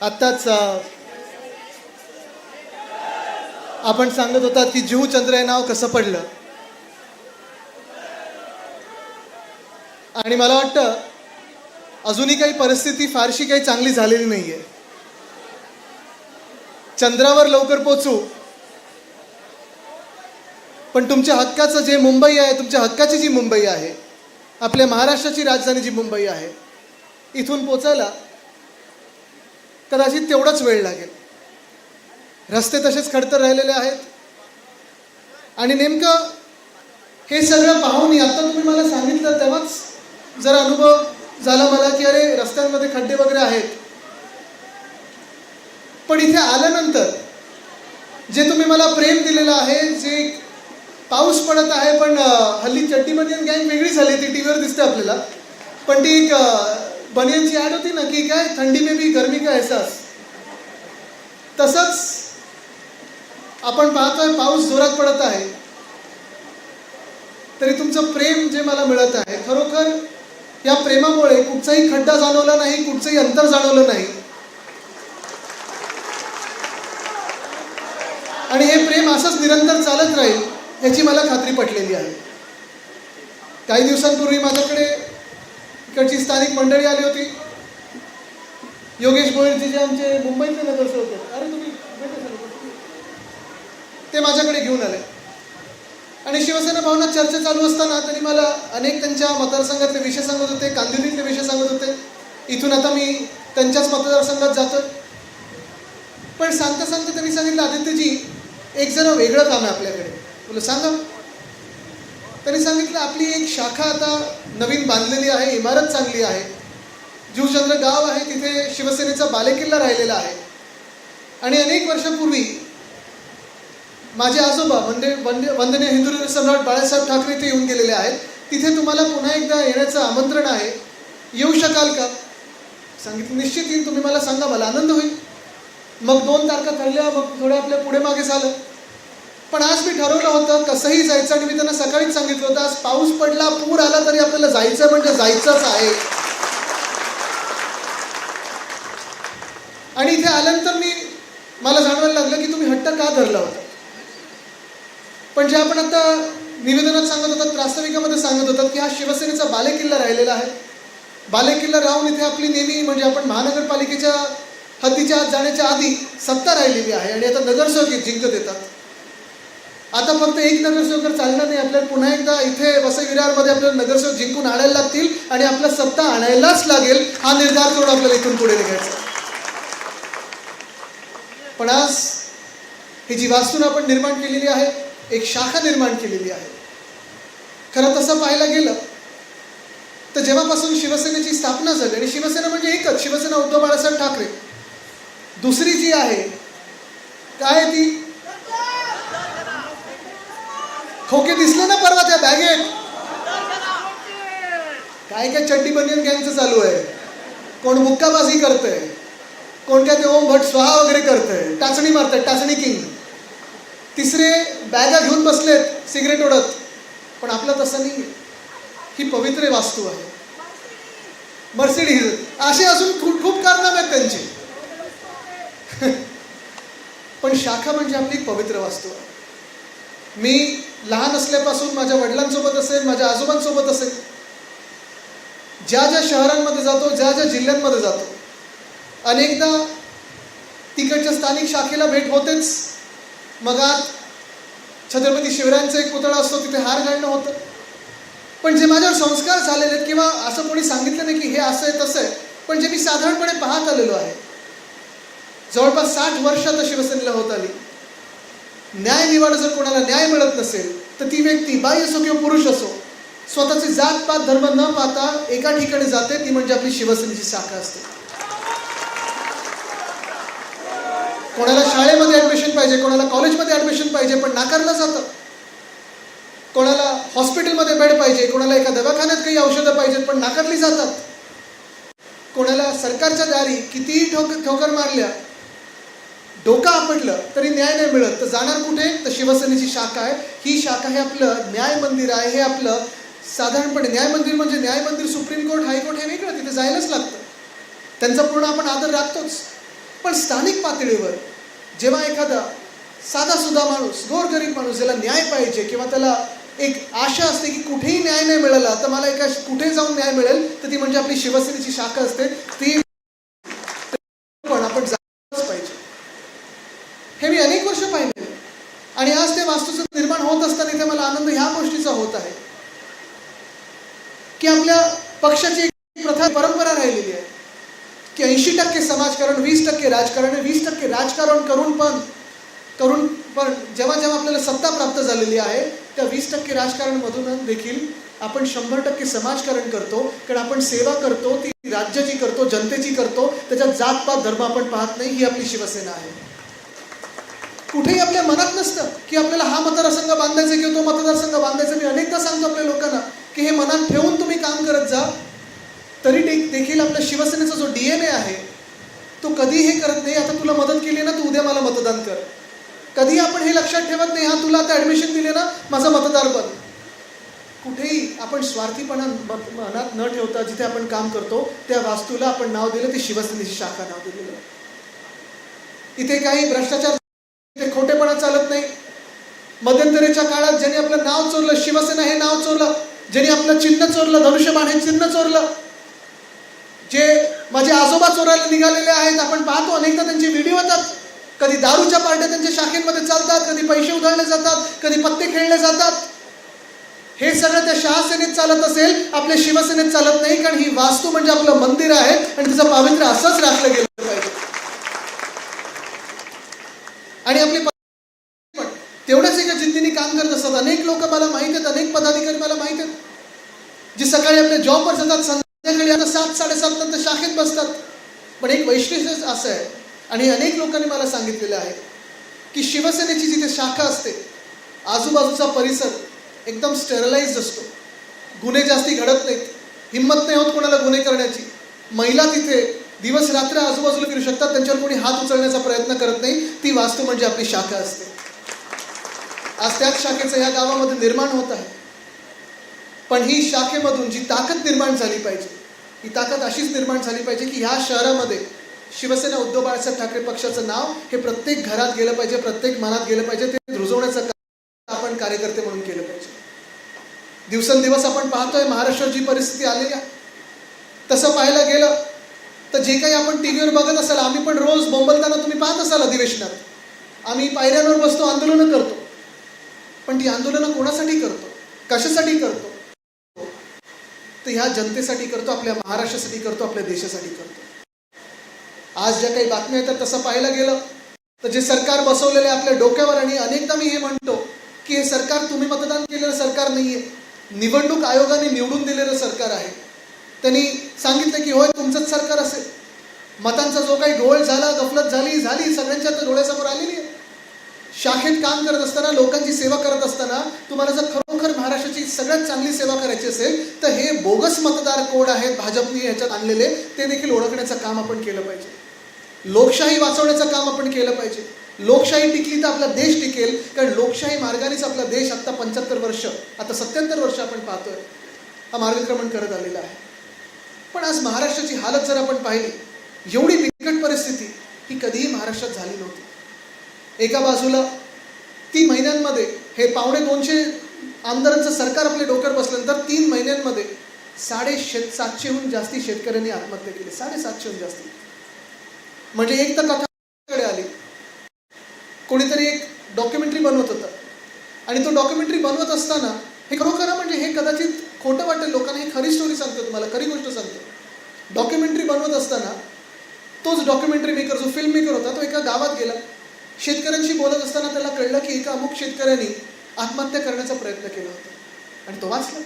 आत्ताच आपण सांगत होतात की जुहू चंद्र हे नाव कसं पडलं. आणि मला वाटतं अजूनही काही परिस्थिती फारशी काही चांगली झालेली नाही आहे चंद्रावर लवकर पोचू. पण तुमच्या हक्काचं जे मुंबई आहे तुमच्या हक्काची जी मुंबई आहे आपल्या महाराष्ट्राची राजधानी जी मुंबई आहे इथून पोचायला कदाचित तेवढाच वेळ लागेल. रस्ते तसेच खडतर राहिलेले आहेत. आणि नेमकं हे सगळं पाहून आता तुम्ही मला सांगितलं तेव्हाच जरा अनुभव झाला मला की अरे रस्त्यांमध्ये खड्डे वगैरे आहेत. पण इथे आल्यानंतर जे तुम्ही मला प्रेम दिलेलं आहे जे पाऊस पडत आहे पण हल्ली चट्टीमध्ये गँग वेगळी झाली ती टी व्हीवर दिसते आपल्याला. पण ती एक बनियन बनियनची ॲड होती ना की काय थंडी में भी गर्मी का एहसास? तसंच आपण पाहतोय पाऊस जोरात पडत आहे. तरी तुमचं प्रेम जे मला मिळत आहे खरोखर या प्रेमामुळे कुठचाही खड्डा जाणवला नाही कुठचंही अंतर जाणवलं नाही. आणि हे प्रेम असंच निरंतर चालत राहील याची मला खात्री पटलेली आहे. काही दिवसांपूर्वी माझ्याकडे इकडची स्थानिक मंडळी आली होती. योगेश गोयलजी जे आमचे मुंबईतले नगरसेवक अरे तुम्ही ते माझ्याकडे घेऊन आले. आणि शिवसेना भवनात चर्चा चालू असताना त्यांनी मला अनेक त्यांच्या मतदारसंघातले विषय सांगत होते कांदिवलीतले विषय सांगत होते. इथून आता मी त्यांच्याच मतदारसंघात जातो पण सांगता सांगता त्यांनी सांगितलं आदित्यजी एक जरा वेगळं काम आहे आपल्याकडे. बोला सांगा. त्यांनी सांगितलं आपली एक शाखा आता नवीन बांधलेली आहे इमारत चांगली आहे. जीवचंद्र गाव आहे तिथे शिवसेनेचा बालेकिल्ला राहिलेला आहे. आणि अनेक वर्षापूर्वी माझे आजोबा वंदे वंदे वंदनीय हिंदू सम्राट बाळासाहेब ठाकरे इथे येऊन गेलेले आहेत. तिथे तुम्हाला पुन्हा एकदा येण्याचं आमंत्रण आहे. येऊ शकाल का? सांगितलं निश्चित येईल तुम्ही मला सांगा मला आनंद होईल. मग दोन तारखा ठरल्या मग थोडं आपल्या पुढे मागे झालं. ठरवलं होतं कसंही जायचं आणि मी त्यांना सकाळीच सांगितलं होतं आज पाऊस पडला पूर आला तरी आपल्याला जायचं म्हणजे जायचंच आहे. आणि इथे आल्यानंतर मी मला जाणवायला लागलं की तुम्ही हट्ट का धरला होता? पण जे आपण आता निवेदनात सांगत होतात प्रास्ताविकामध्ये सांगत होतात की हा शिवसेनेचा बालेकिल्ला राहिलेला आहे. बालेकिल्ला राहून इथे आपली नेहमी म्हणजे आपण महानगरपालिकेच्या हद्दीच्या आत जाण्याच्या आधी सत्ता राहिलेली आहे. आणि आता नगरसेवक जिंकत येतात. आता फक्त एक नगरसेवक चालणार नाही. आपल्याला पुन्हा एकदा इथे वसई विरारमध्ये आपल्याला नगरसेवक जिंकून आणायला लागतील आणि आपला सत्ता आणायलाच लागेल. हा निर्धार करून आपल्याला इथून पुढे निघायचा पण आज ही जी वास्तून आपण निर्माण केलेली आहे एक शाखा निर्माण केलेली आहे. खरं तसं पाहायला गेलं तर जेव्हापासून शिवसेनेची स्थापना झाली आणि शिवसेना म्हणजे एकच शिवसेना उद्धव बाळासाहेब ठाकरे. दुसरी जी आहे काय ती? खोके दिसले ना परवा त्या बॅगेत? काय काय चड्डी बनियन गँगचं चालू आहे? कोण मुक्काबाजी करतंय? कोण काय ते ओम भट स्वाहा वगैरे करतंय? टाचणी मारतंय टाचणी किंग. तिसरे बॅगा घेऊन बसलेत सिगरेट ओढत. पण आपलं तसं नाही ही पवित्र वास्तू आहे. मर्सिडीज. असे अजून खूप खूप कारनामे आहेत त्यांचे. पण शाखा म्हणजे आपली एक पवित्र वास्तू आहे. मी लहान असल्यापासून माझ्या वडिलांसोबत असेल माझ्या आजोबांसोबत असेल ज्या ज्या शहरांमध्ये जातो ज्या ज्या जिल्ह्यांमध्ये जातो अनेकदा तिकडच्या स्थानिक शाखेला भेट होतेच. मग आज छत्रपती शिवरायांचा एक पुतळा असतो तिथे हार घालणं होतं. पण जे माझ्यावर संस्कार झालेले आहेत किंवा असं कोणी सांगितलं नाही की हे असं आहे तसं आहे पण जे मी साधारणपणे पाहत आलेलो आहे. जवळपास साठ वर्ष आता शिवसेनेला होत आली. न्याय निवाडा जर कोणाला न्याय मिळत नसेल तर ती व्यक्ती बाई असो किंवा पुरुष असो. स्वतःची जात पात धर्म न पाहता एका ठिकाणी जाते ती म्हणजे आपली शिवसेनेची शाखा असते. कोणाला शाळेमध्ये ॲडमिशन पाहिजे कोणाला कॉलेजमध्ये ॲडमिशन पाहिजे पण नाकारलं जातं. कोणाला हॉस्पिटलमध्ये बेड पाहिजे कोणाला एका दवाखान्यात काही औषधं पाहिजेत पण नाकारली जातात. कोणाला सरकारच्या दारी कितीही ठोक ठोकर मारल्या डोकं आपटलं तरी न्याय नाही मिळत. तर जाणार कुठे? तर शिवसेनेची शाखा आहे. ही शाखा हे आपलं न्याय मंदिर आहे. हे आपलं साधारणपणे न्याय मंदिर म्हणजे न्याय मंदिर सुप्रीम कोर्ट हायकोर्ट हे वेगळं. तिथे जायलाच लागतं. त्यांचा पूर्ण आपण आदर राखतोच. पण स्थानिक पातळीवर जेव्हा एखादा साधा सुद्धा माणूस गोरगरीब माणूस ज्याला न्याय पाहिजे किंवा त्याला एक आशा असते की कुठेही न्याय नाही मिळाला तर मला एका कुठे जाऊन न्याय मिळेल तर ती म्हणजे आपली शिवसेनेची शाखा असते. ती पण आपण जायलाच पाहिजे हे मी अनेक वर्ष पाहिले आणि त्या वास्तूचं निर्माण होत असताना इथे मला आनंद ह्या गोष्टीचा होत आहे. की आपल्या पक्षाची एक प्रथा परंपरा राहिलेली आहे. की ऐंशी टक्के समाजकारण वीस टक्के राजकारण वीस टक्के राजकारण करून पण करून पण जेव्हा जेव्हा आपल्याला सत्ता प्राप्त झालेली आहे त्या वीस टक्के राजकारणमधून देखील आपण शंभर टक्के समाजकारण करतो. कारण आपण सेवा करतो ती राज्याची करतो जनतेची करतो. त्याच्यात जातपात धर्म आपण पाहत नाही ही आपली शिवसेना आहे. कुठेही आपल्या मनात नसतं की आपल्याला हा मतदारसंघ बांधायचा किंवा तो मतदारसंघ बांधायचा मी अनेकदा सांगतो आपल्या लोकांना की हे मनात ठेवून तुम्ही काम करत जा. तरी दे- देखील आपल्या शिवसेनेचा जो डी एन ए आहे तो कधी हे करत नाही. आता तुला मदत केली ना तू उद्या मला मतदान कर. कधी आपण हे लक्षात ठेवत नाही. हा तुला आता ॲडमिशन दिले ना माझा मतदार बन. कुठेही आपण स्वार्थीपणा मनात न ठेवता जिथे आपण काम करतो त्या वास्तूला आपण नाव दिलं ते शिवसेनेची शाखा नाव दिलेलं इथे काही भ्रष्टाचार ते खोटेपणा चालत नाही. मध्यंतरीच्या काळात ज्यांनी आपलं नाव चोरलं शिवसेना हे नाव चोरलं ज्यांनी आपलं चिन्ह चोरलं धनुष्यबाण हे चिन्ह चोरलं जे माझे आजोबा चोरायला निघालेले आहेत आपण पाहतो अनेकदा त्यांचे व्हिडिओ येतात. कधी दारूच्या पार्ट्या त्यांच्या शाखेमध्ये चालतात कधी पैसे उधळले जातात कधी पत्ते खेळले जातात. हे सगळं त्या शहासेनेत चालत असेल आपल्या शिवसेनेत चालत नाही कारण ही वास्तू म्हणजे आपलं मंदिर आहे आणि तिचं पावित्र्य असंच राखलं गेलं पाहिजे आणि आपले तेवढंच तेवढ्याच एका जिद्दीने काम करत असतात. अनेक लोक मला माहीत आहेत अनेक पदाधिकारी मला माहीत आहेत जे सकाळी आपल्या जॉबवर जातात संध्याकाळी आता सात साडेसात नंतर शाखेत बसतात. पण एक वैशिष्ट्य असं आहे आणि अनेक लोकांनी मला सांगितलेलं आहे की शिवसेनेची जिथे शाखा असते आजूबाजूचा परिसर एकदम स्टेरलाइज असतो. गुन्हे जास्ती घडत नाहीत हिंमत नाही होत कोणाला गुन्हे करण्याची. महिला तिथे दिवस रात्र आजूबाजूला फिरू शकतात त्यांच्यावर कोणी हात उचलण्याचा प्रयत्न करत नाही ती वास्तू म्हणजे आपली शाखा असते. आज त्याच शाखेचं या गावामध्ये निर्माण होत आहे. पण ही शाखेमधून जी ताकद निर्माण झाली पाहिजे ही ताकद अशीच निर्माण झाली पाहिजे की ह्या शहरामध्ये शिवसेना उद्धव बाळासाहेब ठाकरे पक्षाचं नाव हे प्रत्येक घरात गेलं पाहिजे प्रत्येक मनात गेलं पाहिजे ते रुजवण्याचं काम आपण कार्यकर्ते म्हणून केलं पाहिजे. दिवसेंदिवस आपण पाहतोय महाराष्ट्रात जी परिस्थिती आलेली आहे तसं पाहायला गेलं तर जे काही आपण टी व्हीवर बघत असाल आम्ही पण रोज बोंबलताना तुम्ही पाहत असाल अधिवेशनात. आम्ही पायऱ्यांवर बसतो आंदोलनं करतो. पण ती आंदोलनं कोणासाठी करतो? कशासाठी करतो? तर ह्या जनतेसाठी करतो आपल्या महाराष्ट्रासाठी करतो आपल्या देशासाठी करतो. आज ज्या काही बातम्या येतात तसं पाहायला गेलं तर जे सरकार बसवलेलं आहे आपल्या डोक्यावर आणि अनेकदा मी हे म्हणतो की हे सरकार तुम्ही मतदान केलेलं सरकार नाहीये. निवडणूक आयोगाने निवडून दिलेलं सरकार आहे. त्यांनी सांगितलं की होय तुमचंच सरकार असेल. मतांचा जो काही डोळ झाला गफलत झाली झाली सगळ्यांच्या डोळ्यासमोर आलेली आहे. शाखेत काम करत असताना लोकांची सेवा करत असताना तुम्हाला जर खरोखर महाराष्ट्राची सगळ्यात चांगली सेवा करायची असेल तर हे बोगस मतदार कोड आहेत भाजपने ह्याच्यात आणलेले. ते देखील ओळखण्याचं काम आपण केलं पाहिजे. लोकशाही वाचवण्याचं काम आपण केलं पाहिजे. लोकशाही टिकली तर आपला देश टिकेल कारण लोकशाही मार्गानेच आपला देश आत्ता पंच्याहत्तर वर्ष आता सत्याहत्तर वर्ष आपण पाहतोय. हा मार्गक्रमण करत आलेला आहे. पण आज महाराष्ट्राची हालत जर आपण पाहिली एवढी बिकट परिस्थिती ही कधीही महाराष्ट्रात झाली नव्हती. एका बाजूला तीन महिन्यांमध्ये हे पावणे दोनशे आमदारांचं सरकार आपल्या डोक्यावर बसल्यानंतर तीन महिन्यांमध्ये साडे शेत सातशेहून जास्ती शेतकऱ्यांनी आत्महत्या केली. साडेसातशेहून जास्ती. म्हणजे एक तर कथाकडे आली. कोणीतरी एक डॉक्युमेंटरी बनवत होतं. आणि तो डॉक्युमेंटरी बनवत असताना हे खरोखर म्हणजे हे कदाचित खोटं वाटेल लोकांना हे खरी स्टोरी सांगतो तुम्हाला खरी गोष्ट सांगतो डॉक्युमेंटरी बनवत असताना तोच डॉक्युमेंटरी मेकर जो फिल्म मेकर होता तो एका गावात गेला. शेतकऱ्यांशी बोलत असताना त्याला कळलं की एका अमुक शेतकऱ्यांनी आत्महत्या करण्याचा प्रयत्न केला होता. आणि तो वाचला.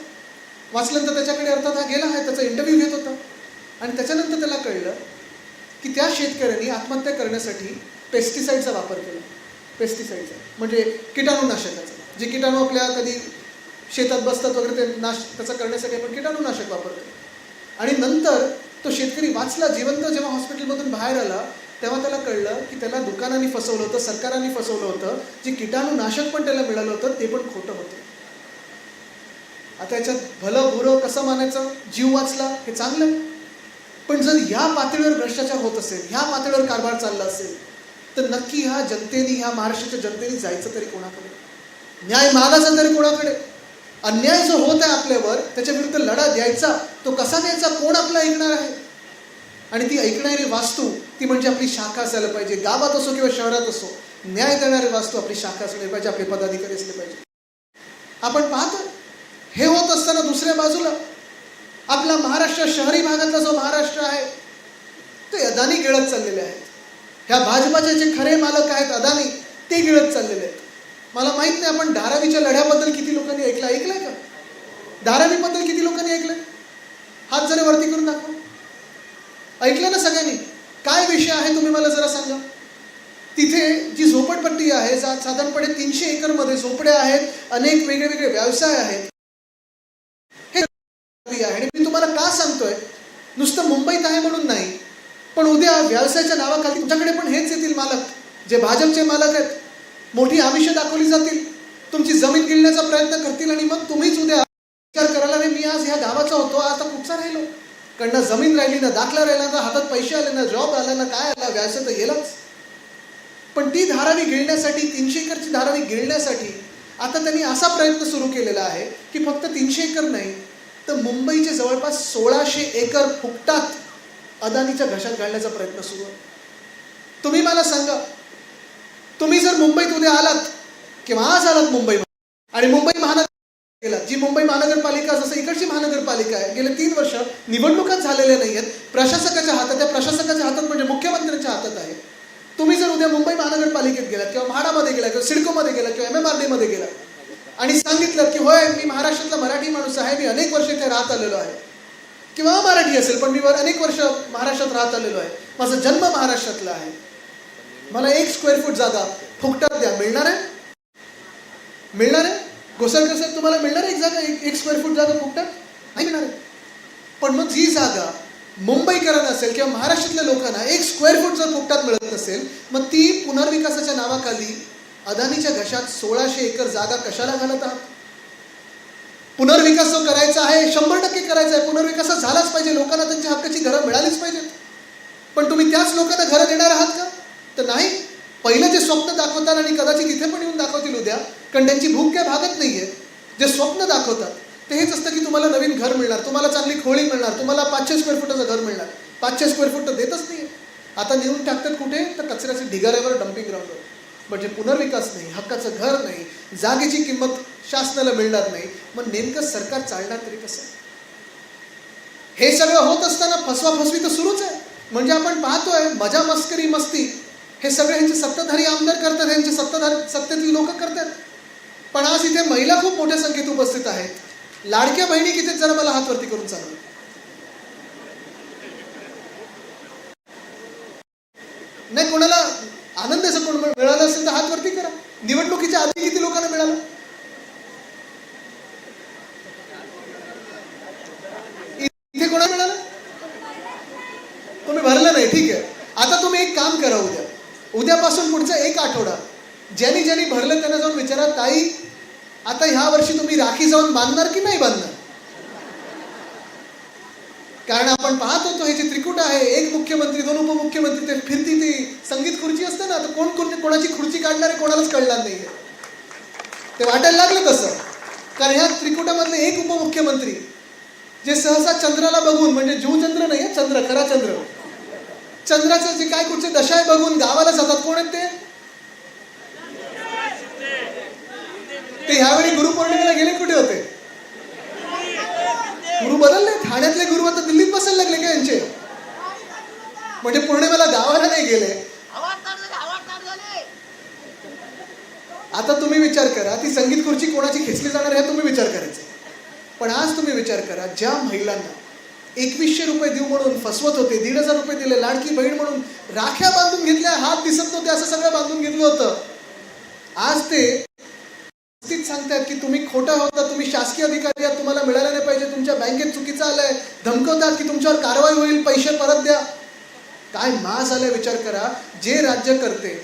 वाचल्यानंतर त्याच्याकडे अर्थात हा गेला आहे त्याचा इंटरव्ह्यू घेत होता. आणि त्याच्यानंतर त्याला कळलं की त्या शेतकऱ्यांनी आत्महत्या करण्यासाठी पेस्टिसाईडचा वापर केला. पेस्टिसाईडचा म्हणजे किटाणूनाशकाचा. जे किटाणू आपल्या कधी शेतात बसतात वगैरे ते नाश त्याचा करण्यासाठी आपण किटाणूनाशक वापरतो. आणि नंतर तो शेतकरी वाचला जिवंत जेव्हा हॉस्पिटलमधून बाहेर आला तेव्हा त्याला कळलं की त्याला दुकानाने फसवलं होतं सरकारांनी फसवलं होतं जे किटाणूनाशक पण त्याला मिळालं होतं ते पण खोटं होतं. आता याच्यात भलं बुरं कसं मानायचं? जीव वाचला हे चांगलं आहे. पण जर ह्या पातळीवर भ्रष्टाचार होत असेल ह्या पातळीवर कारभार चालला असेल तर नक्की ह्या जनतेने ह्या महाराष्ट्राच्या जनतेने जायचं तरी कोणाकडे? न्याय मागायचा तरी कोणाकडे? अन्याय जो होत आहे आपल्यावर त्याच्या विरुद्ध लढा द्यायचा तो कसा द्यायचा? कोण आपला ऐकणार आहे? आणि ती ऐकणारी वास्तू ती म्हणजे आपली शाखा असायला पाहिजे. गावात असो किंवा शहरात असो न्याय देणारी वास्तू आपली शाखा असली पाहिजे आपले पदाधिकारी असले पाहिजे. आपण पाहतो हे होत असताना दुसऱ्या बाजूला आपला महाराष्ट्र शहरी भागातला जो महाराष्ट्र आहे ते अदानी गिळत चाललेले आहेत ह्या भाजपाचे जे खरे मालक आहेत अदानी ते गिळत चाललेले आहेत. मला माहीत नाही आपण धारावीच्या लढ्याबद्दल किती लोकांनी ऐकलं ऐकलंय का? धारावीबद्दल किती लोकांनी ऐकलं? हात जरा वरती करून दाखवा. ऐकलं ना सगळ्यांनी? विषय आहे तुम्ही मला जरा सांगा. तिथे जी झोपडपट्टी आहे सा साधारणपणे तीनशे एकरमध्ये झोपड्या आहेत अनेक वेगळे वेगळे व्यवसाय आहेत. हे आहे. आणि मी तुम्हाला का सांगतोय? नुसतं मुंबईत आहे म्हणून नाही. पण उद्या व्यवसायाच्या नावाखाली तुमच्याकडे पण हेच येतील मालक. जे भाजपचे मालक आहेत. मोठी आमिषं दाखवली जातील. तुमची जमीन गिळण्याचा प्रयत्न करतील आणि मग तुम्हीच उद्या विचार करायला. मी आज ह्या गावाचा होतो. आता कुठचा राहिलो कारण जमीन राहिली ना दाखला राहिला ना हातात पैसे आले ना जॉब आला ना काय आला व्याज तर गेलाच. पण ती धारावी गिळण्यासाठी तीनशे एकरची धारावी गिळण्यासाठी आता त्यांनी असा प्रयत्न सुरू केलेला आहे की फक्त तीनशे एकर नाही तर मुंबईचे जवळपास सोळाशे एकर फुकटात अदानीच्या घशात घालण्याचा प्रयत्न सुरू आहे. तुम्ही मला सांगा तुम्ही जर मुंबईत उद्या आलात किंवा आज आलात मुंबईमध्ये आणि मुंबई केला. जी मुंबई महानगरपालिका जसं इकडची महानगरपालिका आहे गेले तीन वर्ष निवडणुकाच झालेल्या नाही आहेत प्रशासकाच्या हातात त्या प्रशासकाच्या हातात म्हणजे मुख्यमंत्र्यांच्या हातात आहे. तुम्ही जर उद्या मुंबई महानगरपालिकेत गेलात किंवा म्हाडामध्ये गेला किंवा सिडकोमध्ये गेला किंवा एम एम आर डीमध्ये गेला आणि सांगितलं की होय मी महाराष्ट्रातला मराठी माणूस आहे मी अनेक वर्ष इथे राहत आलेलो आहे. किंवा मराठी असेल पण मी वर अनेक वर्ष महाराष्ट्रात राहत आलेलो आहे. माझा जन्म महाराष्ट्रातला आहे. मला एक स्क्वेअर फूट जागा फुकटात द्या. मिळणार आहे? मिळणार आहे? गोसाळकर साहेब तुम्हाला मिळणार एक जागा? एक एक स्क्वेअर फूट जागा फुकटात नाही मिळणार पण मग जी जागा मुंबईकरांना असेल किंवा महाराष्ट्रातल्या लोकांना एक स्क्वेअर फूट जर फुकटात मिळत नसेल मग ती पुनर्विकासाच्या नावाखाली अदानीच्या घशात सोळाशे एकर जागा कशाला घालत आहात? पुनर्विकास जो करायचा आहे शंभर टक्के करायचा आहे. पुनर्विकास झालाच पाहिजे. लोकांना त्यांच्या हक्काची घरं मिळालीच पाहिजेत. पण तुम्ही त्याच लोकांना घरं देणार आहात का? तर नाही. पहिलं जे स्वप्न दाखवतात आणि कदाचित इथे पण येऊन दाखवतील उद्या कारण त्यांची भूक काय भागत नाहीये जे स्वप्न दाखवतात ते हेच असतं की तुम्हाला नवीन घर मिळणार तुम्हाला चांगली खोळी मिळणार तुम्हाला पाचशे स्क्वेअर फुटाचं घर मिळणार. पाचशे स्क्वेअर फूट तर देतच नाही आता नेऊन टाकतात कुठे? तर कचऱ्याच्या ढिगाऱ्यावर डम्पिंग ग्राउंडवर म्हणजे पुनर्विकास नाही हक्काचं घर नाही जागेची किंमत शासनाला मिळणार नाही. मग नेमकं सरकार चालणार तरी कसं? हे सगळं होत असताना फसवा फसवी तर सुरूच आहे. म्हणजे आपण पाहतोय मजा मस्करी मस्ती हे सगळे ह्यांचे सत्ताधारी आमदार करतात ह्यांचे सत्ताधारी सत्तेतली लोक करतात. पण आज इथे महिला खूप मोठ्या संख्येत उपस्थित आहेत. लाडक्या बहिणी किती जरा मला हातवरती करून चालू नाही कोणाला आनंद असं कोण मिळालं असेल तर हातवरती करा. निवडणुकीच्या आधी किती लोकांना मिळालं इथे कोणाला मिळालं तुम्ही भरलं नाही ठीक आहे आता तुम्ही एक काम करा उद्या उद्यापासून पुढचा एक आठवडा. ज्यांनी ज्यांनी भरलं त्यांना जाऊन विचारा ताई आता ह्या वर्षी तुम्ही राखी जाऊन बांधणार की नाही बांधणार? कारण आपण पाहत होतो हे जे त्रिकुट आहे एक मुख्यमंत्री दोन उपमुख्यमंत्री ते फिरती ती संगीत खुर्ची असते ना तर कोण कोण कोणाची खुर्ची काढणार आहे कोणालाच कळणार नाही ते वाटायला लागलं कसं? कारण ह्या त्रिकुटामधले एक उपमुख्यमंत्री जे सहसा चंद्राला बघून म्हणजे जीवचंद्र नाही चंद्र खरा चंद्र चंद्राचं जे काय कुठचे दशा आहे बघून गावाला जातात कोण आहेत ते? ते ह्यावेळी गुरुपौर्णिमेला गेले कुठे होते? गुरु बदलले ठाण्यातले गुरु आता दिल्लीत बसायला लागले का यांचे? म्हणजे पौर्णिमेला गावाला नाही गेले. आता तुम्ही विचार करा ती संगीत खुर्ची कोणाची खेचली जाणार आहे तुम्ही विचार करायचे. पण आज तुम्ही विचार करा ज्या महिलांना एकवीसशे रुपये देऊ म्हणून फसवत होते दीड हजार रुपये दिले लाडकी बहीण म्हणून राख्या बांधून घेतल्या हात दिसत नव्हते असं सगळं बांधून घेतलं होतं. आज ते स्थित सांगतायत की तुम्ही खोटा होता तुम्ही शासकीय अधिकारी आहात तुम्हाला मिळालं नाही पाहिजे तुमच्या बँकेत चुकीचं आलंय धमकवतात की तुमच्यावर कारवाई होईल पैसे परत द्या. काय मास आलाय विचार करा जे राज्य करते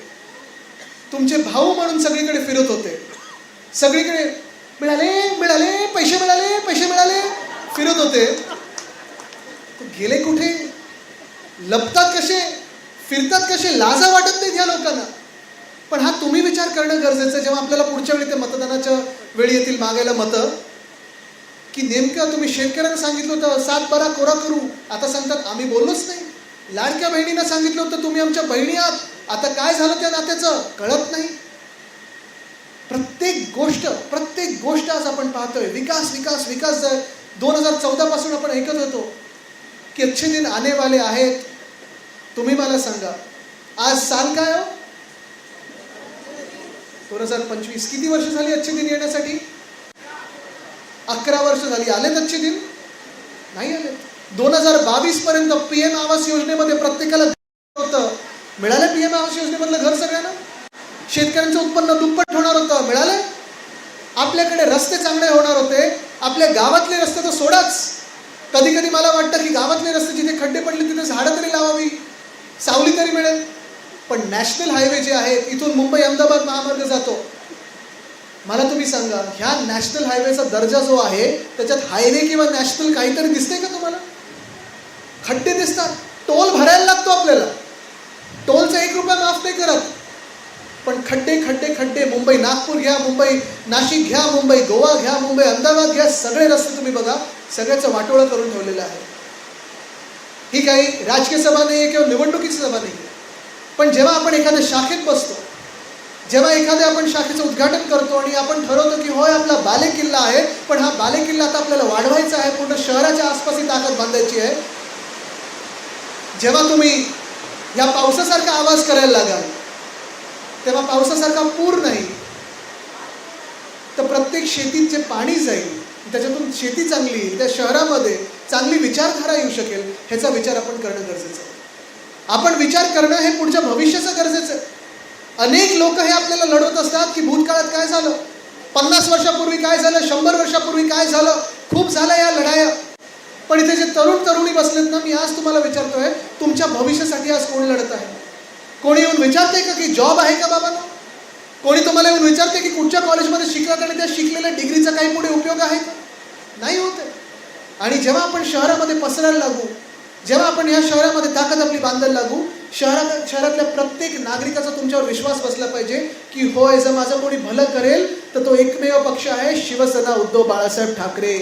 तुमचे भाऊ म्हणून सगळीकडे फिरत होते. सगळीकडे मिळाले मिळाले पैसे मिळाले पैसे मिळाले फिरत होते. गेले कुठे? लपतात कसे? फिरतात कसे? लाजा वाटत नाहीत ह्या लोकांना. पण हा तुम्ही विचार करणं गरजेचं आहे. जेव्हा आपल्याला पुढच्या वेळी ते मतदानाच्या वेळी येतील मागायला मतं की नेमकं तुम्ही शेतकऱ्यांना सांगितलं होतं सात बारा कोरा करू. आता सांगतात आम्ही बोललोच नाही. लाडक्या बहिणींना सांगितलं होतं तुम्ही आमच्या बहिणी आहात. आता काय झालं त्या नात्याचं? कळत नाही. प्रत्येक गोष्ट प्रत्येक गोष्ट आज आपण पाहतोय. विकास विकास विकास. दोन हजार चौदा पासून आपण ऐकत होतो. की अच्छे दिन आने वाले आहेत तुम्ही मला सांगा. आज साल काय हो? दोन हजार पंचवीस. किती वर्ष झाली अच्छे दिन येण्यासाठी? अकरा वर्ष झाली. आलेत अच्छे दिन? नाही आले दोन हजार बावीस पर्यंत पीएम आवास योजनेमध्ये प्रत्येकाला होतं. मिळालं पीएम आवास योजनेमधलं घर सगळ्यांना? शेतकऱ्यांचं उत्पन्न दुप्पट होणार होतं. मिळालं आपल्याकडे रस्ते चांगले होणार होते. आपल्या गावातले रस्ते तर सोडाच. कधी कधी मला वाटतं की गावातले रस्ते जिथे खड्डे पडले तिथे झाडं तरी लावावी. सावली तरी मिळेल. पण नॅशनल हायवे जे आहेत इथून मुंबई अहमदाबाद महामार्ग जातो. मला तुम्ही सांगा ह्या नॅशनल हायवेचा दर्जा जो आहे त्याच्यात हायवे किंवा नॅशनल काहीतरी दिसतंय का तुम्हाला? खड्डे दिसतात. टोल भरायला लागतो आपल्याला. टोलचा एक रुपया माफ नाही करत. पण खड्डे खड्डे खड्डे मुंबई नागपूर घ्या मुंबई नाशिक घ्या मुंबई गोवा घ्या मुंबई अहमदाबाद घ्या सगळे रस्ते तुम्ही बघा. सगळ्याचं वाटोळं करून ठेवलेलं आहे. ही काही राजकीय सभा नाही आहे किंवा निवडणुकीची सभा नाही पण जेव्हा आपण एखाद्या शाखेत बसतो जेव्हा एखाद्या आपण शाखेचं उद्घाटन करतो आणि आपण ठरवतो की होय आपला बालेकिल्ला आहे पण हा बालेकिल्ला आता आपल्याला वाढवायचा आहे पूर्ण शहराच्या आसपास ही ताकद बांधायची आहे जेव्हा तुम्ही या पावसासारखा आवाज करायला लागाल तेव्हा पावसासारखा पूर नाही. तर प्रत्येक शेतीत जे पाणी जाईल त्याच्यातून शेती चांगली येईल त्या शहरामध्ये चांगली विचारधारा येऊ शकेल ह्याचा विचार आपण करणं गरजेचं आहे. आपण विचार करणं हे पुढच्या भविष्याचं गरजेचं आहे. अनेक लोक हे आपल्याला लढवत असतात की भूतकाळात काय झालं? पन्नास वर्षापूर्वी काय झालं? शंभर वर्षापूर्वी काय झालं? खूप झालं या लढाया. पण इथे जे तरुण तरुणी बसलेत ना मी आज तुम्हाला विचारतोय तुमच्या भविष्यासाठी आज कोण लढत आहे? कोणी येऊन विचारते का की जॉब आहे का बाबा? कोणी तुम्हाला येऊन विचारते की कुठच्या कॉलेजमध्ये शिकलात आणि त्या शिकलेल्या डिग्रीचा काही पुढे उपयोग नाही होत. आणि जेव्हा आपण शहरामध्ये पसरायला लागू जेव्हा आपण या शहरामध्ये ताकद आपली बांधायला लागू शहरात शहरातल्या प्रत्येक नागरिकाचा तुमच्यावर विश्वास बसला पाहिजे की होय जर माझं कोणी भलं करेल तर तो एकमेव पक्ष आहे शिवसेना उद्धव बाळासाहेब ठाकरे.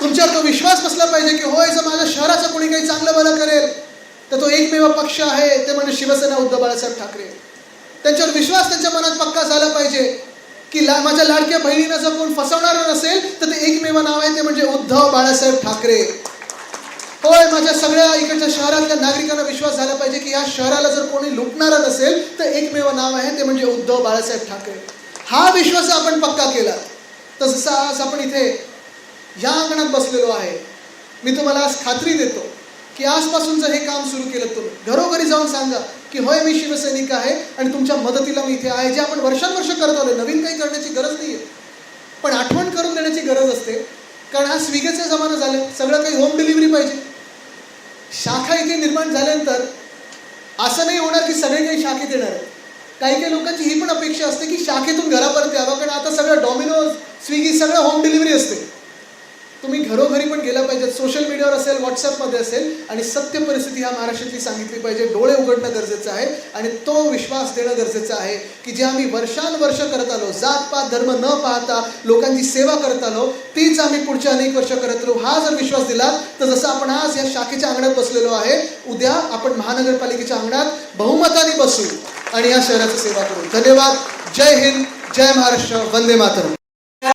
तुमच्यावर तो विश्वास बसला पाहिजे की होय जर माझ्या शहराचं कोणी काही चांगलं भलं करेल तर तो एकमेव पक्ष आहे ते म्हणजे शिवसेना उद्धव बाळासाहेब ठाकरे. त्यांच्यावर विश्वास त्यांच्या मनात पक्का झाला पाहिजे. की ला माझ्या लाडक्या बहिणीनं जर कोण फसवणार नसेल तर ते एकमेव नाव आहे ते म्हणजे उद्धव बाळासाहेब ठाकरे. होय माझ्या सगळ्या इकडच्या शहरातल्या नागरिकांना विश्वास झाला पाहिजे की या शहराला जर कोणी लुटणारं नसेल तर एकमेव नाव आहे ते म्हणजे उद्धव बाळासाहेब ठाकरे. हा विश्वास आपण पक्का केला. तर जसं आज आपण इथे या अंगणात बसलेलो आहे. मी तुम्हाला आज खात्री देतो की आजपासून जर हे काम सुरू केलं तुम्ही घरोघरी जाऊन सांगा की होय मी शिवसैनिक आहे आणि तुमच्या मदतीला मी इथे आहे जे आपण वर्षानुवर्ष करत आलो नवीन काही करण्याची गरज नाही आहे पण आठवण करून देण्याची गरज असते. कारण हा स्विगीचा जमाना झाले. सगळं काही होम डिलिव्हरी पाहिजे. शाखा इथे निर्माण झाल्यानंतर असं नाही होणार की सगळे काही शाखेत येणार काही काही लोकांची ही पण अपेक्षा असते की शाखेतून घरापर्यंत यावं. कारण आता सगळं डॉमिनोज स्विगी सगळं होम डिलिव्हरी असते. तुम्ही घरोघरी पण गेला पाहिजे. सोशल मीडियावर असेल व्हॉट्सअपमध्ये असेल आणि सत्य परिस्थिती ह्या महाराष्ट्रातली सांगितली पाहिजे. डोळे उघडणं गरजेचं आहे आणि तो विश्वास देणं गरजेचं आहे की जे आम्ही वर्षानुवर्ष करत आलो जात पात धर्म न पाहता लोकांची सेवा करत आलो तीच आम्ही पुढच्या अनेक वर्ष करत राहू. हा जर विश्वास दिला तर जसं आपण आज या शाखेच्या अंगणात बसलेलो आहे उद्या आपण महानगरपालिकेच्या अंगणात बहुमताने बसू आणि या शहराची सेवा करू. धन्यवाद. जय हिंद. जय महाराष्ट्र. वंदे मातरम.